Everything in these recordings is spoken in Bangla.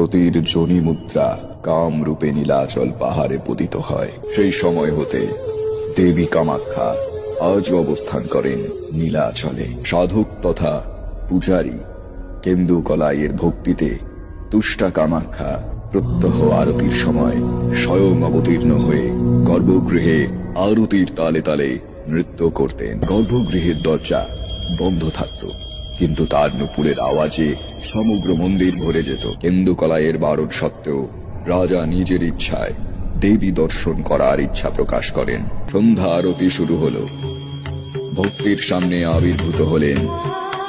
সতীর জনি মুদ্রা কাম রূপে নীলাচল পাহাড়ে পতিত হয়। সেই সময় হতে দেবী কামাখ্যা আজও অবস্থান করেন নীলাচলে। সাধক তথা পূজারী কেন্দু কলাইয়ের ভক্তিতে তুষ্টা কামাখ্যা প্রত্যহ আরতির সময় স্বয়ং অবতীর্ণ হয়ে গর্ভগৃহে আরতির তালে তালে নৃত্য করতেন। গর্ভগৃহের দরজা বন্ধ থাকত। কিন্তু তার নুপুরের আওয়াজে সমগ্র মন্দির ভরে যেত। কেন্দুকলায়ের বারণ সত্ত্বেও রাজা নিজের ইচ্ছায় দেবী দর্শন করার ইচ্ছা প্রকাশ করেন। সন্ধ্যা আরতি শুরু হল। ভক্তির সামনে আবির্ভূত হলেন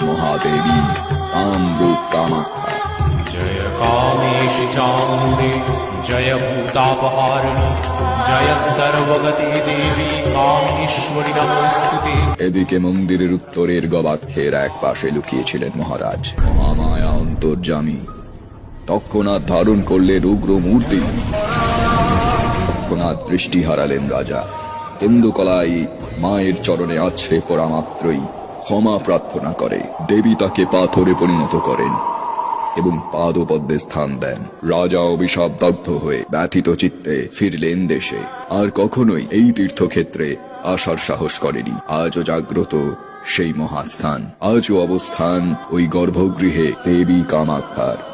মহাদেবী। কামাক্ষা জয় কামেশ जय भूतापहारिणि जय सर्वगते देवी कामेश्वरि नमोऽस्तुते এদিকে মন্দিরের উত্তরের গবাক্ষের এক পাশে লুকিয়েছিলেন মহারাজ মহামায়া অন্তর্জামী তৎক্ষণাৎ ধারণ করলে উগ্র মূর্তি তৎক্ষণাৎ দৃষ্টি হারালেন রাজা কেন্দুকলাই মায়ের চরণে আছড়ে পড়া মাত্রই ক্ষমা প্রার্থনা করে দেবী তাকে পাথরে পরিণত করেন এবং পাদপদ্মে স্থান দেন। রাজা অভিশাপ দগ্ধ হয়ে ব্যথিত চিত্তে ফিরলেন দেশে। আর কখনোই এই তীর্থক্ষেত্রে আসার সাহস করেনি। আজও জাগ্রত সেই মহাস্থান। আজও অবস্থান ওই গর্ভগৃহে দেবী কামাখ্যার